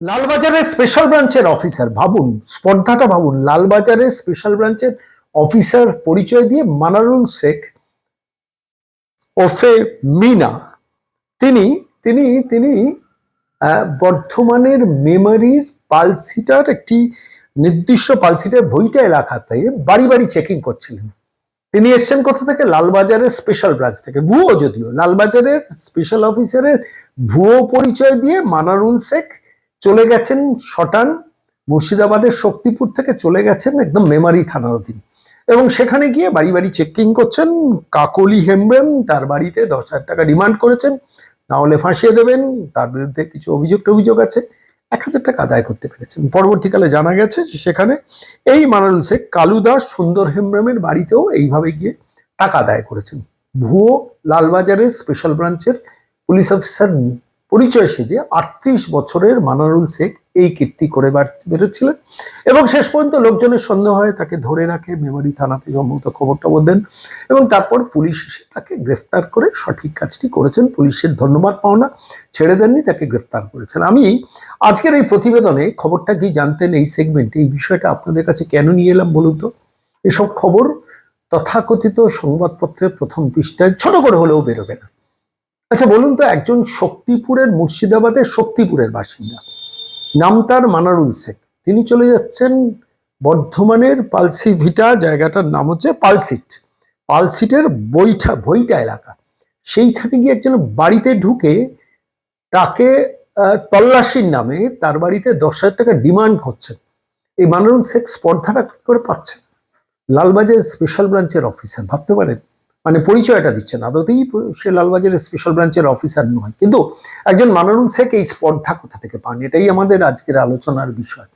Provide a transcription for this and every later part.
লালবাজারের special ব্রাঞ্চের officer ভাবুন, স্পর্ধাটা ভাবুন, লালবাজারের স্পেশাল ব্রাঞ্চের অফিসার পরিচয় দিয়ে মানারুল শেখ ওফে মিনা। তিনি তিনি তিনি বর্ধমানের মেমারির পালসিটার একটি নির্দিষ্ট পালসিটার বইটা এলাকাতে বাড়ি বাড়ি চেকিং করছিলেন। তিনি এসছেন কোথা থেকে? লালবাজারের স্পেশাল ব্রাঞ্চ থেকে। ভুয়ো যদিও, লালবাজারের স্পেশাল অফিসারের ভুয়ো পরিচয় দিয়ে মানারুল শেখ চলে গেছেন শটান, মুর্শিদাবাদের শক্তিপুর থেকে চলে গেছেন একদম মেমারি থানার অধীন। এবং সেখানে গিয়ে বাড়ি বাড়ি চেকিং করছেন, কাকলি হেমব্রেম তার বাড়িতে দশ হাজার টাকা ডিমান্ড করেছেন, না হলে ফাঁসিয়ে দেবেন, তার বিরুদ্ধে কিছু অভিযোগ অভিযোগ আছে, এক হাজার টাকা আদায় করতে পেরেছেন। পরবর্তীকালে জানা গেছে সেখানে এই মানারুল শেখ কালু দাস সুন্দর হেমব্রেমের বাড়িতেও এইভাবে গিয়ে টাকা আদায় করেছেন। ভুয়ো লালবাজারের স্পেশাল ব্রাঞ্চের পুলিশ অফিসার পরিচয় সেজে আটত্রিশ বছরের মানারুল শেখ এই কীর্তি করে বেরোচ্ছিলেন। এবং শেষ পর্যন্ত লোকজনের সন্দেহ হয়, তাকে ধরে রাখে, মেমারি থানাতে সম্ভবত খবর টবর দেন এবং তারপর পুলিশ এসে তাকে গ্রেফতার করে সঠিক কাজটি করেছেন। পুলিশের ধন্যবাদ পাওনা ছেড়ে দেননি, তাকে গ্রেফতার করেছেন। আমি আজকের এই প্রতিবেদনে খবরটা কি জানতেন এই সেগমেন্টে এই বিষয়টা আপনাদের কাছে কেন নিয়ে এলাম বলুন তো? এসব খবর তথাকথিত সংবাদপত্রের প্রথম পৃষ্ঠায় ছোট করে হলেও বেরোবে না। আচ্ছা বলুন তো, একজন শক্তিপুরের, মুর্শিদাবাদের শক্তিপুরের বাসিন্দা। নাম তার মানারুল শেখ। তিনি চলে যাচ্ছেন বর্ধমানের পালসি ভিটা জায়গাটার নাম হচ্ছে পালসিট। পালসিটের বইটা বইটা এলাকা। সেইখানে গিয়ে একজন বাড়িতে ঢুকে তাকে তল্লাশির নামে তার বাড়িতে দশ হাজার টাকা ডিমান্ড করছেন এই মানারুল শেখ স্পর্ধাটা করে পাচ্ছেন লালবাজার স্পেশাল ব্রাঞ্চের অফিসার, ভাবতে পারেন? মানে পরিচয়টা দিচ্ছেন। আদতেই সে লালবাজারের স্পেশাল ব্রাঞ্চের অফিসার নয়। কিন্তু একজন মানারুল শেখ এই স্পর্ধা কোথা থেকে পান? এটাই আমাদের আজকের আলোচনার বিষয়।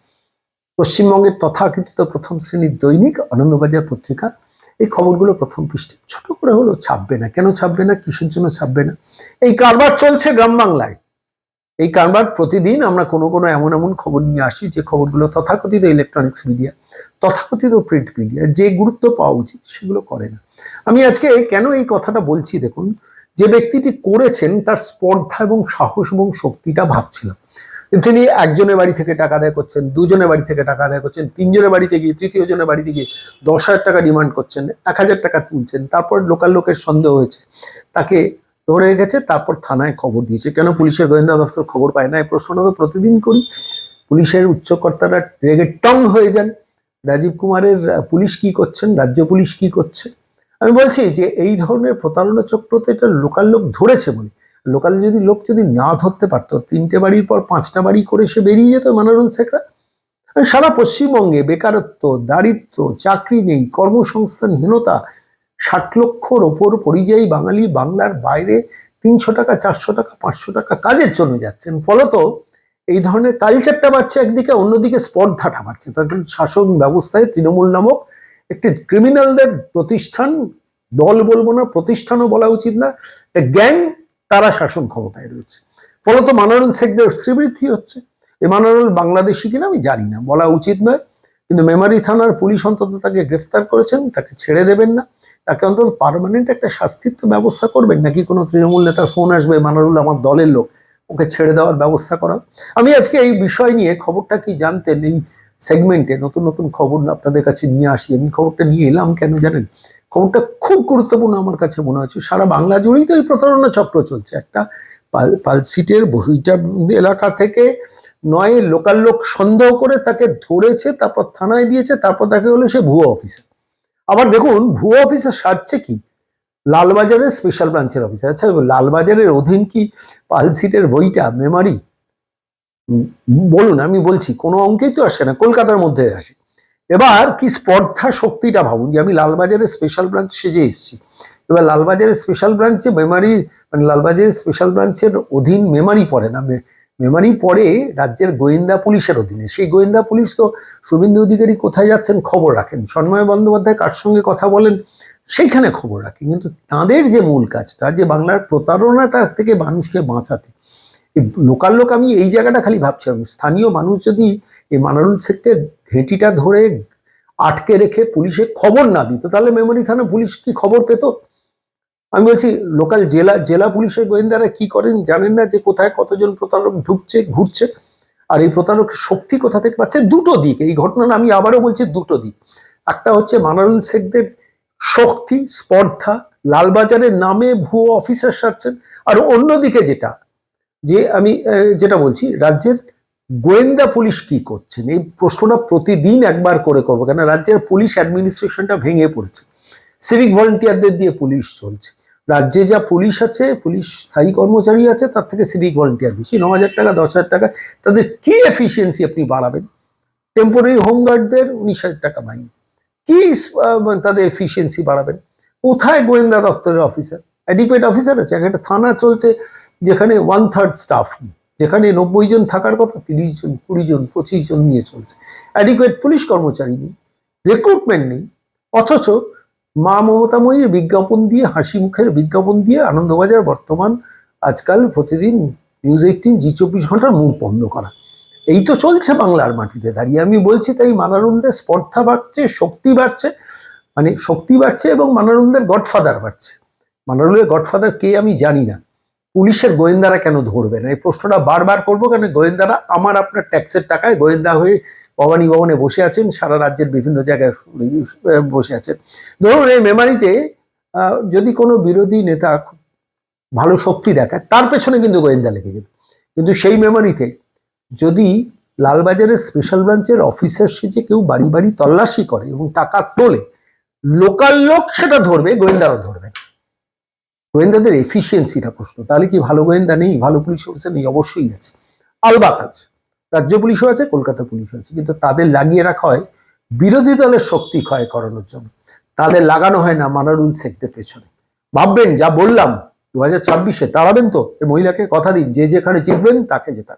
পশ্চিমবঙ্গের তথাকথিত প্রথম শ্রেণির দৈনিক আনন্দবাজার পত্রিকা, এই খবরগুলো প্রথম পৃষ্ঠে। ছোট করে হলো ছাপবে না। কেন ছাপবে না? কিসের জন্য ছাপবে না? এই কারবার চলছে গ্রাম বাংলায়। এই কারবার প্রতিদিন আমরা কোনো কোনো এমন এমন খবর নিয়ে আসি, যে খবরগুলো তথাকথিত ইলেকট্রনিক্স মিডিয়া তথাকথিত প্রিন্ট মিডিয়া যে গুরুত্ব পাওয়া উচিত সেগুলো করে না। আমি আজকে কেন এই কথাটা বলছি দেখুন, যে ব্যক্তিটি করেছেন তার স্পর্ধা এবং সাহস এবং শক্তিটা ভাবছিলাম। তিনি একজনের বাড়ি থেকে টাকা আদায় করছেন, দুজনের বাড়ি থেকে টাকা আদায় করছেন, তিনজনের বাড়িতে গিয়ে, তৃতীয় জনের বাড়িতে গিয়ে দশ হাজার টাকা ডিমান্ড করছেন, এক হাজার টাকা তুলছেন, তারপর লোকাল লোকের সন্দেহ হয়েছে, তাকে ধরে গেছে, তারপর থানায় খবর দিয়েছে। কেন পুলিশের গোয়েন্দা দপ্তর খবর পায় না? এই প্রশ্নটা তো প্রতিদিন করি। পুলিশের উচ্চকর্তারা রেগে টং হয়ে যান। রাজীব কুমারের পুলিশ কি করছেন? রাজ্য পুলিশ কি করছে? আমি বলছি যে, এই ধরনের প্রতারণা চক্রতে এটা লোকাল লোক ধরেছে বলে। লোকাল যদি লোক যদি না ধরতে পারতো, তিনটে বাড়ির পর পাঁচটা বাড়ি করে সে বেরিয়ে যেত মানারুল শেখরা। সারা পশ্চিমবঙ্গে বেকারত্ব দারিদ্র চাকরি নেই, কর্মসংস্থানহীনতা ষাট লক্ষর ওপর পরিযায়ী বাঙালি বাংলার বাইরে তিনশো টাকা, চারশো টাকা, পাঁচশো টাকা কাজের জন্য যাচ্ছেন। ফলত এই ধরনের কালচারটা বাড়ছে একদিকে, অন্যদিকে স্পর্ধাটা বাড়ছে। তার কারণ শাসন ব্যবস্থায় তৃণমূল নামক একটি ক্রিমিনালদের প্রতিষ্ঠান, দল বলব না, প্রতিষ্ঠানও বলা উচিত না গ্যাং তারা শাসন ক্ষমতায় রয়েছে। ফলত মানারুল শেখদের শ্রীবৃদ্ধি হচ্ছে। এ মানারুল বাংলাদেশি কিনা আমি জানি না, বলা উচিত নয়। কিন্তু মেমারি থানার পুলিশ অন্তত তাকে গ্রেফতার করেছেন, তাকে ছেড়ে দেবেন না। তাকে অন্তত পার্মানেন্ট একটা শাস্তির তো ব্যবস্থা করবেন, নাকি কোনো তৃণমূল নেতার ফোন আসবে, মানারুল আমার দলের লোক, ওকে ছেড়ে দেওয়ার ব্যবস্থা করা। আমি আজকে এই বিষয় নিয়ে খবরটা কি জানতেন এই সেগমেন্টে নতুন নতুন খবর আপনাদের কাছে নিয়ে আসি। আমি খবরটা নিয়ে এলাম কেন জানেন? খবরটা খুব গুরুত্বপূর্ণ আমার কাছে মনে হচ্ছে। সারা বাংলা জুড়েই তো এই প্রতারণা চক্র চলছে। একটা পালসিটের বহিটা এলাকা থেকে নয়, লোকাল লোক সন্দেহ করে তাকে ধরেছে, তারপর থানায় দিয়েছে, তারপর তাকে হলো সে ভুয়ো অফিসার। আবার দেখুন, ভুয়ো অফিসার সাজছে কি? লালবাজারের স্পেশাল ব্রাঞ্চের অফিসার আচ্ছা লালবাজারের অধীন কি পালসিটের বইটা মেমারি বলুন, আমি বলছি, কোনো অঙ্কেই তো আসে না, কলকাতার মধ্যে আসে। এবার কি স্পর্ধা শক্তিটা ভাবুন যে আমি লালবাজারের স্পেশাল ব্রাঞ্চ সেজে এসেছি এবার লালবাজারের স্পেশাল ব্রাঞ্চে মেমারি মানে লালবাজারের স্পেশাল ব্রাঞ্চের অধীন মেমারি পড়ে না মেমারি পড়ে রাজ্যের গোয়েন্দা পুলিশের অধীনে। সেই গোয়েন্দা পুলিশ তো শুভেন্দু অধিকারী কোথায় যাচ্ছেন খবর রাখেন। সন্ময় বন্দ্যোপাধ্যায় কার সঙ্গে কথা বলেন সেইখানে খবর রাখেন। কিন্তু তাঁদের যে মূল কাজটা, যে বাংলার প্রতারণাটা থেকে মানুষকে বাঁচাতে লোকাল লোক আমি এই জায়গাটা খালি ভাবছিলাম স্থানীয় মানুষ যদি এই মানারুল শেখকে ঘেঁটিটা ধরে আটকে রেখে পুলিশে খবর না দিত, তাহলে মেমোরি থানা পুলিশ কি খবর পেত? আমি বলছি লোকাল জেলা জেলা পুলিশের গোয়েন্দারা কি করেন জানেন না যে কোথায় কতজন প্রতারক ঢুকছে, ঘুরছে? আর এই প্রতারক শক্তি কোথা থেকে পাচ্ছে? দুটো দিক। এই ঘটনা আমি আবারও বলছি, দুটো দিক। একটা হচ্ছে মানারুল শেখদের শক্তি, স্পর্ধা লালবাজারের নামে ভুয়ো অফিসার সাচ্ছেন আর অন্যদিকে যেটা, যে আমি যেটা বলছি, রাজ্যের গোয়েন্দা পুলিশ কি করছেন? এই প্রশ্নটা প্রতিদিন একবার করে করব, কেন রাজ্যের পুলিশ অ্যাডমিনিস্ট্রেশনটা ভেঙে পড়েছে। সিভিক ভলেন্টিয়ারদের দিয়ে পুলিশ চলছে। রাজ্যে যা পুলিশ আছে, পুলিশ স্থায়ী কর্মচারী আছে, তার থেকে সিভিক ভলেন্টিয়ার বেশি ন হাজার টাকা দশ হাজার টাকা, তাদের কি এফিসিয়েন্সি আপনি বাড়াবেন? টেম্পোরারি হোমগার্ডদের উনিশ হাজার টাকা মাইনে। কি তাদের এফিসিয়েন্সি বাড়াবেন? কোথায় গোয়েন্দা দপ্তরের অফিসার অ্যাডিকুয়েট অফিসার আছে একটা থানা চলছে, যেখানে ওয়ান থার্ড স্টাফ নেই যেখানে নব্বই জন থাকার কথা, তিরিশ জন, কুড়ি জন, পঁচিশ জন নিয়ে চলছে। অ্যাডিকুয়েট পুলিশ কর্মচারী নেই রিক্রুটমেন্ট নেই, অথচ মা মমতাময়ীর বিজ্ঞাপন দিয়ে, হাসি মুখের বিজ্ঞাপন দিয়ে আনন্দবাজার বর্তমান আজকাল প্রতিদিন নিউজ এইটিন জি চব্বিশ ঘণ্টার মুখ বন্ধ করা। এই তো চলছে বাংলার মাটিতে। দাঁড়িয়ে আমি বলছি তাই মানারুলদের স্পর্ধা বাড়ছে, শক্তি বাড়ছে মানে শক্তি বাড়ছে এবং মানারুলদের গডফাদার বাড়ছে। মানারুলের গডফাদার কে আমি জানি না। পুলিশের গোয়েন্দারা কেন ধরবে না? এই প্রশ্নটা বারবার করব কেন? গোয়েন্দারা আমার আপনার ট্যাক্সের টাকায় গোয়েন্দা হয়ে ভবানী ভবনে বসে আছেন, সারা রাজ্যের বিভিন্ন জায়গায় বসে আছেন। ধরুন, এই মেমারিতে যদি কোনো বিরোধী নেতা ভালো শক্তি দেখায়, তার পেছনে কিন্তু গোয়েন্দা লেগে যাবে। কিন্তু সেই মেমারিতে, যদি লালবাজারের স্পেশাল ব্রাঞ্চের অফিসার সেজে কেউ বাড়ি বাড়ি তল্লাশি করে এবং টাকা তোলে, লোকাল লোক সেটা ধরবে গোয়েন্দারা ধরবে গোয়েন্দাদের এফিসিয়েন্সিটা প্রশ্ন। তাহলে কি ভালো গোয়েন্দা নেই? ভালো পুলিশ অফিসার নেই? অবশ্যই আছে। আলবাত আছে। রাজ্য পুলিশও আছে, কলকাতা পুলিশও আছে। কিন্তু তাদের লাগিয়ে রাখা হয়, বিরোধী দলের শক্তি ক্ষয় করানোর জন্য। তাদের লাগানো হয় না মানারুল শেখদের পেছনে। ভাববেন, যা বললাম, দু হাজার ছাব্বিশে, তাড়াবেন তো, এই মহিলাকে কথা দিন, যে যেখানে জিতবেন তাকে জেতান।